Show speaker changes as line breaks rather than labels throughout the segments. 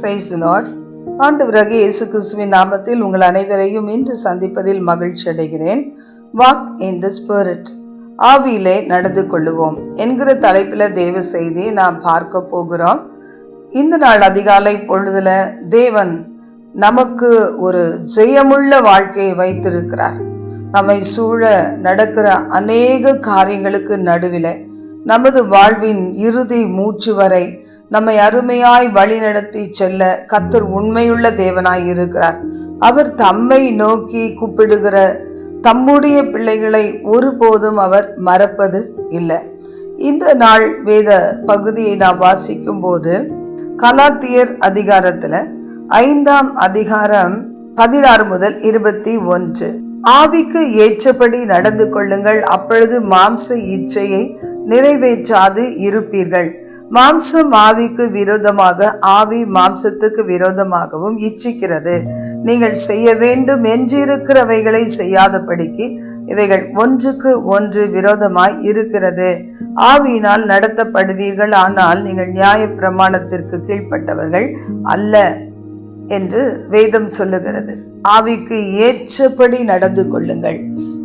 Price Lord ஆண்டவராக இயேசு கிறிஸ்துவின் நாமத்தில் உங்கள் அனைவரையும் இன்று சந்திப்பதில் மகிழ்ச்சி அடைகிறேன். வாக் இன் த ஸ்பிரிட் ஆவியிலே நடந்து கொள்ளுவோம். என்கிற தலைப்பில் தேவ செய்தியை நாம் பார்க்க போகிறோம். இந்த நாள் அதிகாலை பொழுதுல தேவன் நமக்கு ஒரு ஜெயமுள்ள வாழ்க்கையை வைத்திருக்கிறார். நம்மை சூழ நடக்கிற அநேக காரியங்களுக்கு நடுவில் நமது வாழ்வின் இறுதி மூச்சு வரை நம்மை அருமையாய் வழிநடத்தி செல்ல கத்தர் உண்மையுள்ள தேவனாய் இருக்கிறார். அவர் தம்மை நோக்கி கூப்பிடுகிற தம்முடைய பிள்ளைகளை ஒருபோதும் அவர் மறப்பது இல்லை. இந்த நாள் வேத பகுதியை நாம் வாசிக்கும் போது கலாத்தியர் அதிகாரத்துல ஐந்தாம் அதிகாரம் பதினாறு முதல் இருபத்தி ஒன்று. ஆவிக்கு ஏற்றபடி நடந்து கொள்ளுங்கள் அப்பொழுது மாம்ச இச்சையை நிறைவேற்றாது இருப்பீர்கள். மாம்சம் ஆவிக்கு விரோதமாக ஆவி மாம்சத்துக்கு விரோதமாகவும் இச்சிக்கிறது. நீங்கள் செய்ய வேண்டும் என்றிருக்கிறவைகளை செய்யாதபடிக்கு இவைகள் ஒன்றுக்கு ஒன்று விரோதமாய் இருக்கிறது. ஆவியினால் நடத்தப்படுவீர்கள் ஆனால் நீங்கள் நியாய பிரமாணத்திற்கு கீழ்ப்பட்டவர்கள் அல்ல என்று வேதம் சொல்லுகிறது. ஆவிக்கு ஏற்றபடி நடந்து கொள்ளுங்கள்.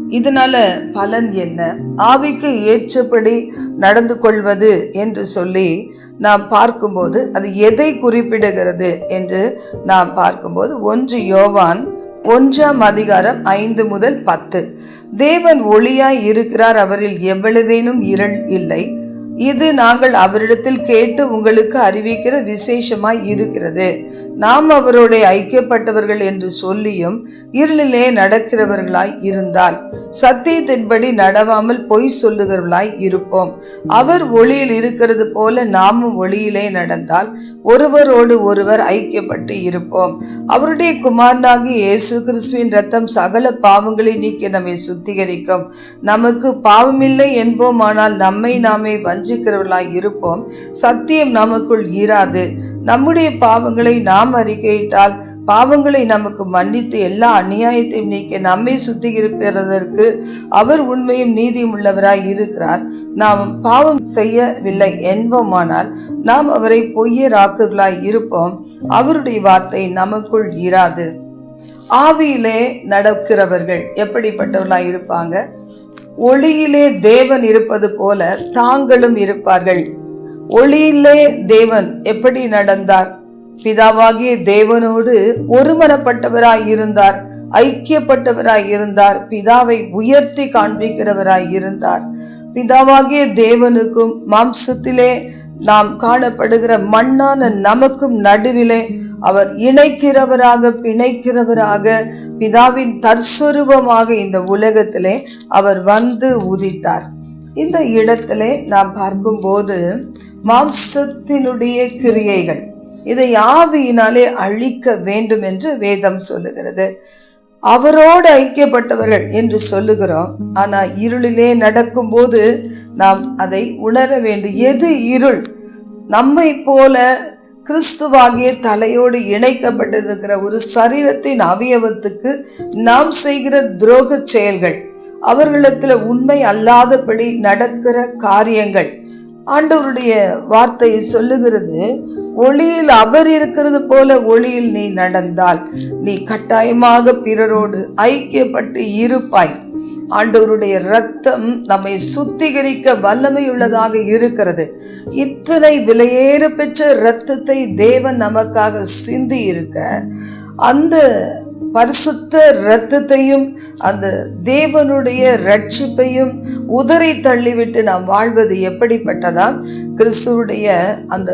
இதனால பலன் என்ன? ஆவிக்கு ஏற்றபடி நடந்து கொள்வது என்று சொல்லி நாம் பார்க்கும்போது அது எதை குறிப்பிடுகிறது என்று நாம் பார்க்கும்போது ஒன்று யோவான் ஒன்றாம் அதிகாரம் ஐந்து முதல் பத்து. தேவன் ஒளியாய் இருக்கிறார் அவரில் எவ்வளவேனும் இருள் இல்லை. இது நாங்கள் அவரிடத்தில் கேட்டு உங்களுக்கு அறிவிக்கிற விசேஷமாய் இருக்கிறது. நாம் அவரோட ஐக்கியப்பட்டவர்கள் என்று சொல்லியும் இருளிலே நடக்கிறவர்களாய் இருந்தால் சத்தியத்தின்படி நடவாமல் பொய் சொல்லுகிறவர்களாய் இருப்போம். அவர் ஒளியில் இருக்கிறது போல நாமும் ஒளியிலே நடந்தால் ஒருவரோடு ஒருவர் ஐக்கியப்பட்டு இருப்போம். அவருடைய குமாரனாகி இயேசு கிறிஸ்துவின் ரத்தம் சகல பாவங்களை நீக்கி நம்மை சுத்திகரிக்கும். நமக்கு பாவமில்லை என்போமானால் நம்மை நாமே வஞ்சிக்கிறவர்களாய் இருப்போம். சத்தியம் நமக்குள் ஈராது நம்முடைய பாவங்களை நாம் அறிக்கையிட்டால் பாவங்களை நமக்கு மன்னித்து எல்லா அநியாயத்தையும் நீக்க நம்மை சுத்திகரிப்பதற்கு அவர் உண்மையும் நீதியும் உள்ளவராய் இருக்கிறார். நாம் பாவம் செய்யவில்லை என்போமானால் நாம் அவரை பொய்யராக்குகளாய் இருப்போம். அவருடைய வார்த்தை நமக்குள் ஈராது ஆவியிலே நடக்கிறவர்கள் எப்படிப்பட்டவர்களாய் இருப்பாங்க? ஒளியிலே தேவன் இருப்பது போல தாங்களும் இருப்பார்கள். ஒளியிலே தேவன் எப்படி நடந்தார்? பிதாவாகிய தேவனோடு ஒருமனப்பட்டவராய் இருந்தார் ஐக்கியப்பட்டவராய் இருந்தார் பிதாவை உயர்த்தி காண்பிக்கிறவராய் இருந்தார் பிதாவாகிய தேவனுக்கும் மாம்சத்திலே நாம் காணப்படுகிற மண்ணான நமக்கும் நடுவிலே அவர் இணைக்கிறவராக பிணைக்கிறவராக பிதாவின் தற்சுரூபமாக இந்த உலகத்திலே அவர் வந்து உதித்தார். இந்த இடத்திலே நாம் பார்க்கும்போது மாம்சத்தினுடைய கிரியைகள் இதை ஆவியினாலே அழிக்க வேண்டும் என்று வேதம் சொல்லுகிறது. அவரோடு ஐக்கியப்பட்டவர்கள் என்று சொல்லுகிறோம். ஆனால் இருளிலே நடக்கும்போது நாம் அதை உணர வேண்டும். எது இருள்? நம்மை போல கிறிஸ்துவாகிய தலையோடு இணைக்கப்பட்டிருக்கிற ஒரு சரீரத்தின் அவயவத்துக்கு நாம் செய்கிற துரோக செயல்கள் அவர்களிடத்தில் உண்மை அல்லாதபடி நடக்கிற காரியங்கள் ஆண்டவருடைய வார்த்தையை சொல்லுகிறது ஒளியில் அவர் இருக்கிறது போல ஒளியில் நீ நடந்தால் நீ கட்டாயமாக பிறரோடு ஐக்கியப்பட்டு இருப்பாய். ஆண்டவருடைய ரத்தம் நம்மை சுத்திகரிக்க வல்லமையுள்ளதாக இருக்கிறது. இத்தனை விலையேற பெற்ற இரத்தத்தை தேவன் நமக்காக சிந்தி இருக்க அந்த பரிசுத்த இரத்தத்தையும் அந்த தேவனுடைய ரட்சிப்பையும் உதறி தள்ளிவிட்டு நாம் வாழ்வது எப்படிப்பட்டதான் கிறிஸ்துவுடைய அந்த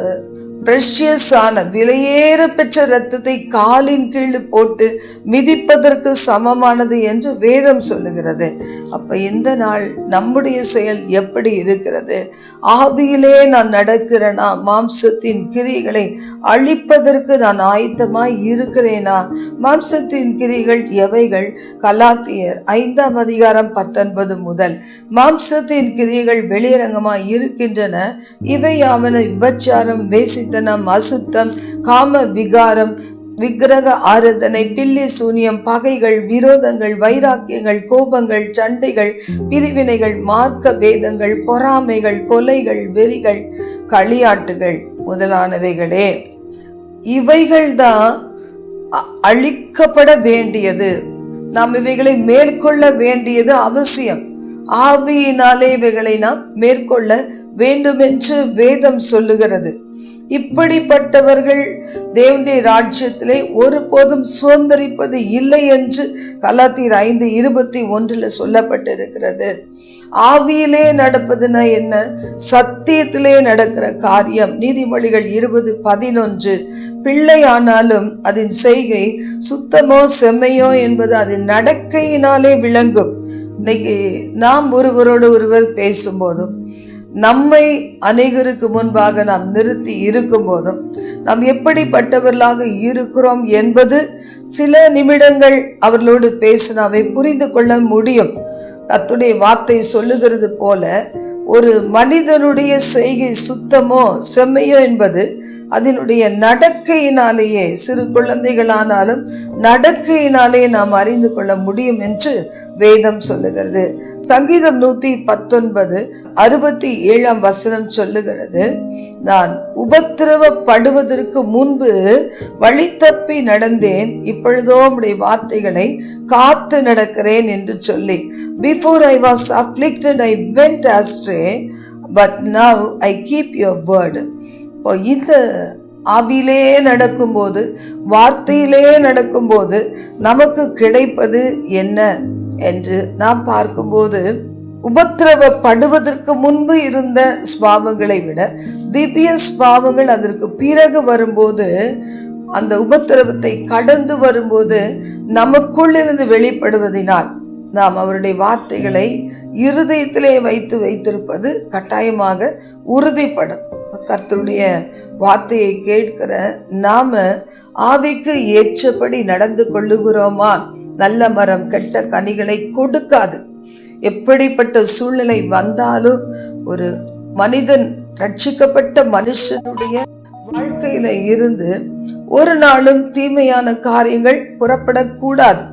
பிரஷியஸான விலையேற பெற்ற ரத்தத்தை காலின் கீழ் போட்டு மிதிப்பதற்கு சமமானது என்று வேதம் சொல்லுகிறது. அப்ப இந்த நாள் நம்முடைய செயல் எப்படி இருக்கிறது? ஆவியிலே நான் நடக்கிறேனா மாம்சத்தின் கிரிகளை அழிப்பதற்கு நான் ஆயத்தமாய் இருக்கிறேனா? மாம்சத்தின் கிரிகள் எவைகள்? கலாத்தியர் ஐந்தாம் அதிகாரம் பத்தொன்பது முதல். மாம்சத்தின் கிரிகள் வெளியரங்கமாய் இருக்கின்றன. இவை அவனை விபச்சாரம் வேசி சித்தனம் அசுத்தம் காம விகாரம் விக்கிரக ஆராதனை பில்லி சூனியம் பகைகள் விரோதங்கள் வைராக்கியங்கள் கோபங்கள் சண்டைகள் பிரிவினைகள் மார்க்க பேதங்கள் பொறாமைகள் கொலைகள் வெறிகள் களியாட்டுகள் முதலானவைகளே. இவைகள்தான் அ- அழிக்கப்பட வேண்டியது. நாம் இவைகளை மேற்கொள்ள வேண்டியது அவசியம். ஆவியினாலே இவைகளை நாம் மேற்கொள்ள வேண்டுமென்று வேதம் சொல்லுகிறது. இப்படிப்பட்டவர்கள் தேவனுடைய ராஜ்யத்திலே ஒருபோதும் சுதந்திரிப்பது இல்லை என்று கலாத்தீர் ஐந்து இருபத்தி ஒன்றில் சொல்லப்பட்டிருக்கிறது. ஆவியிலே நடப்பதுனா என்ன? சத்தியத்திலே நடக்கிற காரியம். நீதிமொழிகள் இருபது பதினொன்று. பிள்ளையானாலும் அதன் செய்கை சுத்தமோ செம்மையோ என்பது அதன் நடக்கையினாலே விளங்கும். இன்னைக்கு நாம் ஒருவரோடு ஒருவர் பேசும்போதும் நம்மை அநேகருக்கு முன்பாக நாம் நிறுத்தி இருக்கும் போதும் நாம் எப்படிப்பட்டவர்களாக இருக்கிறோம் என்பது சில நிமிடங்கள் அவர்களோடு பேசினாவே புரிந்து கொள்ள முடியும். கத்துடைய வார்த்தை சொல்லுகிறது போல ஒரு மனிதனுடைய செய்கை சுத்தமோ செம்மையோ என்பது அதனுடைய நடக்கையினாலேயே சிறு குழந்தைகளானாலும் நடக்கையினாலே நாம் அறிந்து கொள்ள முடியும் என்று வேதம் சொல்லுகிறது. சங்கீதம் நூத்தி பத்தொன்பது அறுபத்தி ஏழாம் வசனம் சொல்லுகிறது நான் உபத்திரவப்படுவதற்கு முன்பு வழி தப்பி நடந்தேன். இப்பொழுதோ உடைய வார்த்தைகளை காத்து நடக்கிறேன் என்று சொல்லி before I was afflicted I went astray but now I keep your word இப்போ இந்த ஆவிலே நடக்கும்போது வார்த்தையிலே நடக்கும்போது நமக்கு கிடைப்பது என்ன என்று நாம் பார்க்கும்போது உபத்திரவப்படுவதற்கு முன்பு இருந்த ஸ்பாவங்களை விட திவ்ய ஸ்பாவங்கள் அதற்கு பிறகு வரும்போது அந்த உபத்திரவத்தை கடந்து வரும்போது நமக்குள்ளிருந்து வெளிப்படுவதினால் நாம் அவருடைய வார்த்தைகளை இருதயத்திலே வைத்து வைத்திருப்பது கட்டாயமாக உறுதிப்படும். கர்த்தருடைய வார்த்தையை கேட்கிற நாம ஆவிக்கு ஏற்றபடி நடந்து கொள்ளுகிறோமா? நல்ல மரம் கெட்ட கனிகளை கொடுக்காது. எப்படிப்பட்ட சூழ்நிலை வந்தாலும் ஒரு மனிதன் ரட்சிக்கப்பட்ட மனுஷனுடைய வாழ்க்கையில இருந்து ஒரு நாளும் தீமையான காரியங்கள் புறப்படக்கூடாது.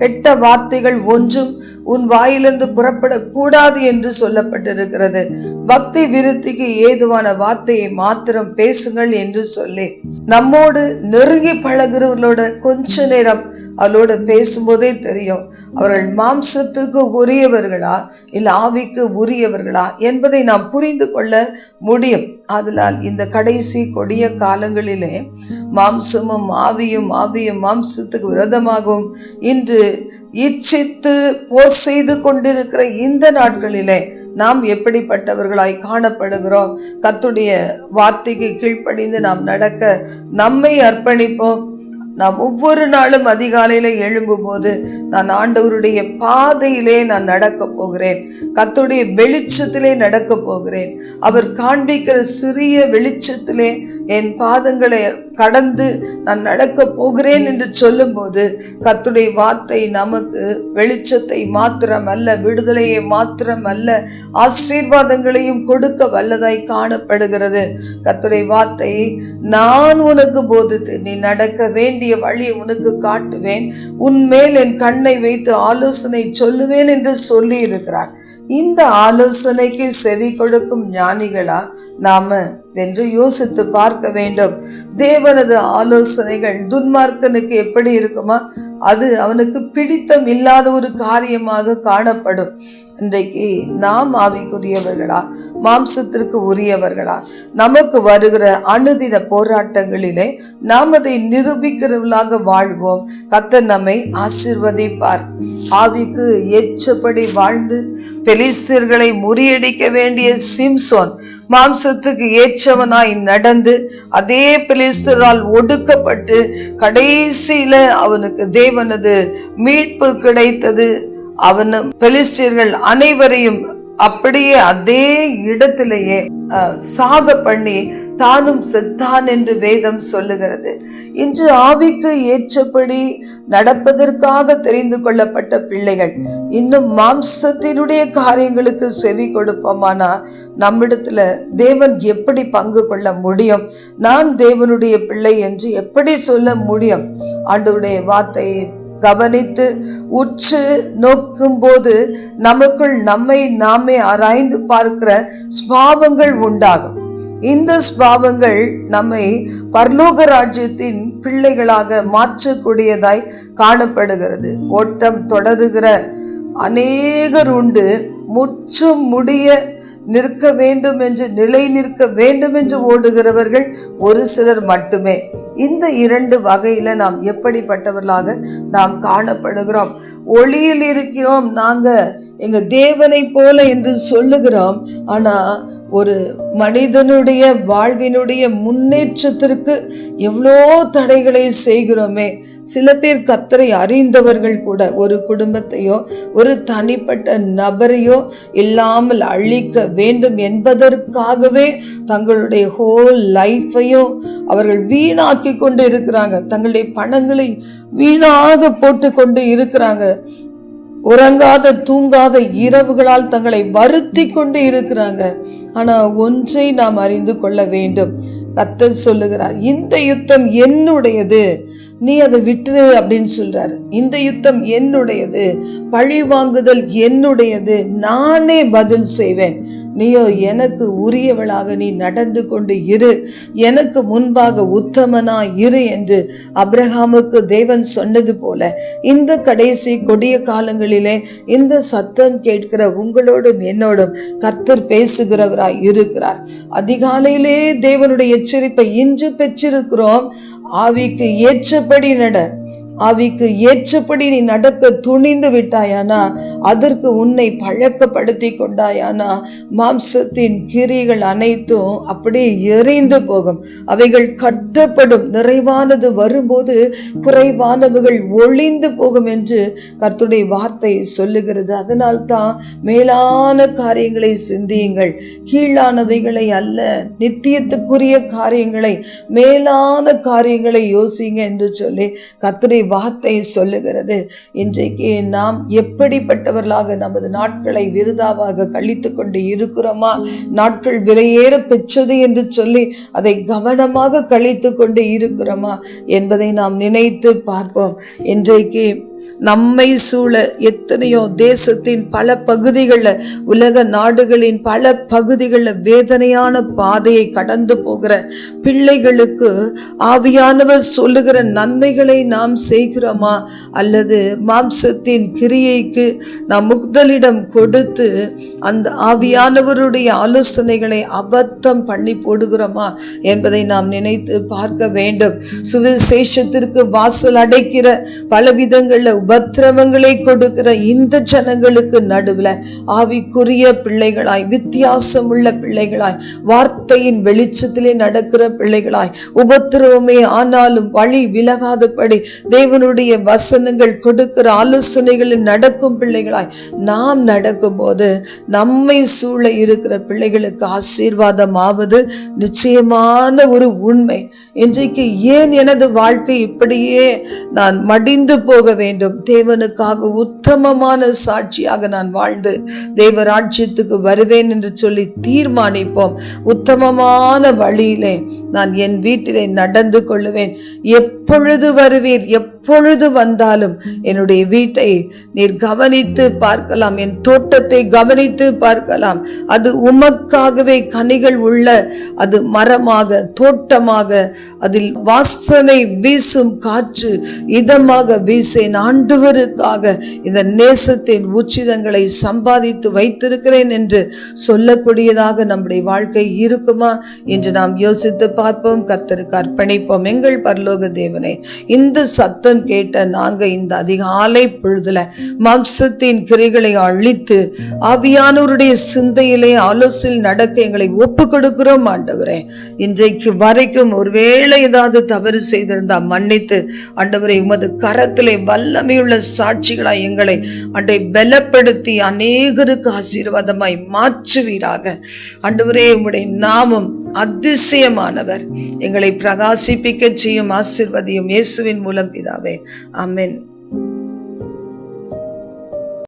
கெட்ட வார்த்தைகள் ஒன்றும் உன் வாயிலிருந்து புறப்படக்கூடாது என்று சொல்லப்பட்டிருக்கிறது. பக்தி விருத்திக்கு ஏதுவான வார்த்தையை மாத்திரம் பேசுங்கள் என்று சொல்லி நம்மோடு நெருங்கி பழகிறவர்களோட கொஞ்ச நேரம் அவளோட பேசும்போதே தெரியும் அவர்கள் மாம்சத்துக்கு உரியவர்களா இல்லை ஆவிக்கு உரியவர்களா என்பதை நாம் புரிந்து கொள்ள முடியும். அதனால் இந்த கடைசி கொடிய காலங்களிலே மாம்சமும் ஆவியும் ஆவியும் மாம்சத்துக்கு விரோதமாகவும் இன்று இச்சித்து போர் செய்து கொண்டிருக்கிற இந்த நாட்களிலே நாம் எப்படிப்பட்டவர்களாய் காணப்படுகிறோம்? கத்துடைய வார்த்தைக்கு கீழ்ப்படிந்து நாம் நடக்க நம்மை அர்ப்பணிப்போம். நாம் ஒவ்வொரு நாளும் அதிகாலையில் எழும்பும் போது நான் ஆண்டவருடைய பாதையிலே நான் நடக்க போகிறேன். கத்துடைய வெளிச்சத்திலே நடக்க போகிறேன். அவர் காண்பிக்கிற சிறிய வெளிச்சத்திலே என் பாதங்களை கடந்து நான் நடக்க போகிறேன் என்று சொல்லும்போது கத்துடைய வார்த்தை நமக்கு வெளிச்சத்தை மாத்திரம் அல்ல விடுதலையை மாத்திரம் அல்ல ஆசீர்வாதங்களையும் கொடுக்க வல்லதாய் காணப்படுகிறது. கத்துடைய வார்த்தை நான் உனக்கு போதித்து நீ நடக்க வேண்டிய வழியை உனக்கு காட்டுவேன். உன் மேல் என் கண்ணை வைத்து ஆலோசனை சொல்லுவேன் என்று சொல்லி இருக்கிறார் இந்த ஆலோசனைக்கு செவி கொடுக்கும் ஞானிகளா நாம? என்று யோசித்து பார்க்க வேண்டும். தேவனது ஆலோசனைகள் துன்மார்க்கனுக்கு எப்படி இருக்குமா? அது அவனுக்கு பிடித்தம் இல்லாத ஒரு காரியமாக காணப்படும். இன்றைக்கு நாம் ஆவிக்குரியவர்களா? மாம்சத்திற்கு உரியவர்களா? நமக்கு வருகிற அணுதின போராட்டங்களிலே நாம் அதை நிரூபிக்கிறவர்களாக வாழ்வோம். கத்த நம்மை ஆசிர்வதிப்பார். ஆவிக்கு ஏற்றபடி வாழ்ந்து பெலிஸ்தர்களை முறியடிக்க வேண்டிய சிம்சோன் மாம்சத்துக்கு ஏற்றவனாய் நடந்து அதே பிலிஸ்தரால் ஒடுக்கப்பட்டு கடைசியில அவனுக்கு தேவனது மீட்பு கிடைத்தது. அவனும் பெலிஸ்டியர்கள் அனைவரையும் அப்படியே அதே இடத்திலேயே சாக பண்ணி தானும் செத்தான் என்று வேதம் சொல்லுகிறது. இன்று ஆவிக்கு ஏற்றபடி நடப்பதற்காக தெரிந்து கொள்ளப்பட்ட பிள்ளைகள் இன்னும் மாம்சத்தினுடைய காரியங்களுக்கு செவி கொடுப்போமானா நம்மிடத்துல தேவன் எப்படி பங்கு கொள்ள முடியும்? நான் தேவனுடைய பிள்ளை என்று எப்படி சொல்ல முடியும்? ஆண்டவருடைய வார்த்தையை கவனித்து உற்று நோக்கும்போது நமக்குள் நம்மை நாமே ஆராய்ந்து பார்க்கிற ஸ்பாவங்கள் உண்டாகும். இந்த ஸ்பாவங்கள் நம்மை பர்லோக ராஜ்யத்தின் பிள்ளைகளாக மாற்றக்கூடியதாய் காணப்படுகிறது. ஓட்டம் தொடருகிற அநேகர் உண்டு. முற்றும் முடிய நிற்க வேண்டும் என்று நிலை நிற்க வேண்டும் என்று ஓடுகிறவர்கள் ஒரு சிலர் மட்டுமே. இந்த இரண்டு வகையில நாம் எப்படிப்பட்டவர்களாக நாம் காணப்படுகிறோம்? ஒளியில் இருக்கிறோம் நாங்க எங்க தேவனை போல என்று சொல்லுகிறோம். ஆனா ஒரு மனிதனுடைய வாழ்வினுடைய முன்னேற்றத்திற்கு எவ்வளோ தடைகளை செய்கிறோமே. சில பேர் கத்தரை அறிந்தவர்கள் கூட ஒரு குடும்பத்தையோ ஒரு தனிப்பட்ட நபரையோ இல்லாமல் அழிக்க வேண்டும் என்பதற்காகவே தங்களுடைய ஹோல் லைஃப்பையும் அவர்கள் வீணாக்கி கொண்டு இருக்கிறாங்க. தங்களுடைய பணங்களை வீணாக போட்டு கொண்டு இருக்கிறாங்க. உறங்காத தூங்காத இரவுகளால் தங்களை வருத்தி கொண்டு இருக்கிறாங்க. ஆனா ஒன்றை நாம் அறிந்து கொள்ள வேண்டும். கத்தர் சொல்லுகிறார் இந்த யுத்தம் என்னுடையது. நீ அதை விட்டுரு அப்படின்னு சொல்றாரு. இந்த யுத்தம் என்னுடையது. பழி வாங்குதல் என்னுடையது. நானே பதில் செய்வேன். நீயோ எனக்கு உரியவளாக நீ நடந்து கொண்டு இரு. எனக்கு முன்பாக உத்தமனா இரு என்று அப்ரஹாமுக்கு தேவன் சொன்னது போல இந்த கடைசி கொடிய காலங்களிலே இந்த சத்தம் கேட்கிற உங்களோடும் என்னோடும் கத்தர் பேசுகிறவராய் இருக்கிறார். அதிகாலையிலே தேவனுடைய எச்சரிப்பை இன்று பெற்றிருக்கிறோம். ஆவிக்கு ஏற்றபடி நட. ஆவிக்கு ஏற்றபடி நீ நடக்க துணிந்து விட்டாயானா அதற்கு உன்னை பழக்கப்படுத்தி கொண்டாயானா. மாம்சத்தின் கிரிகள் அனைத்தும் அப்படியே எரிந்து போகும். அவைகள் கட்டப்படும். நிறைவானது வரும்போது குறைவானவைகள் ஒளிந்து போகும் என்று கர்த்துடைய வார்த்தை சொல்லுகிறது. அதனால்தான் மேலான காரியங்களை சிந்தியுங்கள். கீழானவைகளை அல்ல நித்தியத்துக்குரிய காரியங்களை மேலான காரியங்களை யோசிங்க என்று சொல்லி கத்துடைய வார்த்தை சொல்லுகிறது. இன்றைக்கு நாம் எப்படிப்பட்டவர்களாக நமது நாட்களை விருதாவாக கழித்து கொண்டு இருக்கிறோமா? நாட்கள் விலையேற பெற்றது என்று சொல்லி அதை கவனமாக கழித்து கொண்டு இருக்கிறோமா என்பதை நாம் நினைத்து பார்ப்போம். இன்றைக்கு நம்மை சூழ எத்தனையோ தேசத்தின் பல பகுதிகளில் உலக நாடுகளின் பல பகுதிகளில் வேதனையான பாதையை கடந்து போகிற பிள்ளைகளுக்கு ஆவியானவர் சொல்லுகிற நன்மைகளை நாம் செய்கிறோமா அல்லது மாம்சத்தின் கிரியைக்கு நாம் முக்தலிடம் கொடுத்து அந்த ஆவியானவருடைய ஆலோசனைகளை அபத்தம் பண்ணி போடுகிறோமா என்பதை நாம் நினைத்து பார்க்க வேண்டும். சுவிசேஷத்திற்கு வாசல் அடைக்கிற பல விதங்களில் உபத்திரவங்களை கொடுக்கிற இந்த ஜனங்களுக்கு நடுவில் ஆவிக்குரிய பிள்ளைகளாய் வித்தியாசம் உள்ள பிள்ளைகளாய் வார்த்தையின் வெளிச்சத்திலே நடக்கிற பிள்ளைகளாய் உபத்திரவமே ஆனாலும் வழி விலகாதபடி தேவ தேவனுடைய வசனங்கள் கொடுக்கிற ஆலோசனைகளில் நடக்கும் பிள்ளைகளாய் நாம் நடக்கும்போது நம்மை சூழ இருக்கிற பிள்ளைகளுக்கு ஆசீர்வாதம் ஆவது நிச்சயமான ஒரு உண்மை. இன்றைக்கு ஏன் எனது வாழ்க்கை இப்படியே நான் மடிந்து போக வேண்டும்? தேவனுக்காக உத்தமமான சாட்சியாக நான் வாழ்ந்து தேவ ராஜ்யத்துக்கு வருவேன் என்று சொல்லி தீர்மானிப்போம். உத்தமமான வழியிலே நான் என் வீட்டிலே நடந்து கொள்ளுவேன். எப்பொழுது வருவீர்? எப்பொழுது வந்தாலும் என்னுடைய வீட்டை நீர் கவனித்து பார்க்கலாம். என் தோட்டத்தை கவனித்து பார்க்கலாம். அது உமக்காகவே கனிகள் உள்ள அது மரமாக தோட்டமாக அதில் வாசனை வீசும் காற்று இதமாக வீசேன். ஆண்டவருக்காக இந்த நேசத்தின் உச்சிதங்களை சம்பாதித்து வைத்திருக்கிறேன் என்று சொல்லக்கூடியதாக நம்முடைய வாழ்க்கை இருக்குமா என்று நாம் யோசித்து பார்ப்போம். கத்தருக்கு அர்ப்பணிப்போம். எங்கள் பரலோக தேவனே இந்த சத்தம் கேட்ட நாங்க இந்த அதிகாலை பொழுதுல மாம்சத்தின் கிரைகளை அழித்து ஆவியானவருடைய சிந்தையிலே ஆலோசனை நடக்க எங்களை ஒப்பு கொடுக்கிறோம் ஆண்டவரே. இன்றைக்கு வரைக்கும் ஒருவேளை ஏதாவது தவறு செய்திருந்தா மன்னித்து ஆண்டவரை உமது கரத்திலே வல்லமையுள்ள சாட்சிகளாய் எங்களை அண்டை பலப்படுத்தி அநேகருக்கு ஆசீர்வாதமாய் மாற்றுவீராக. ஆண்டவரே உம்முடைய நாமம் அதிசயமானவர். எங்களை பிரகாசிப்பிக்க செய்யும் ஆசிர்வதியும் இயேசுவின் மூலம் பிதாவே. ஆமென்.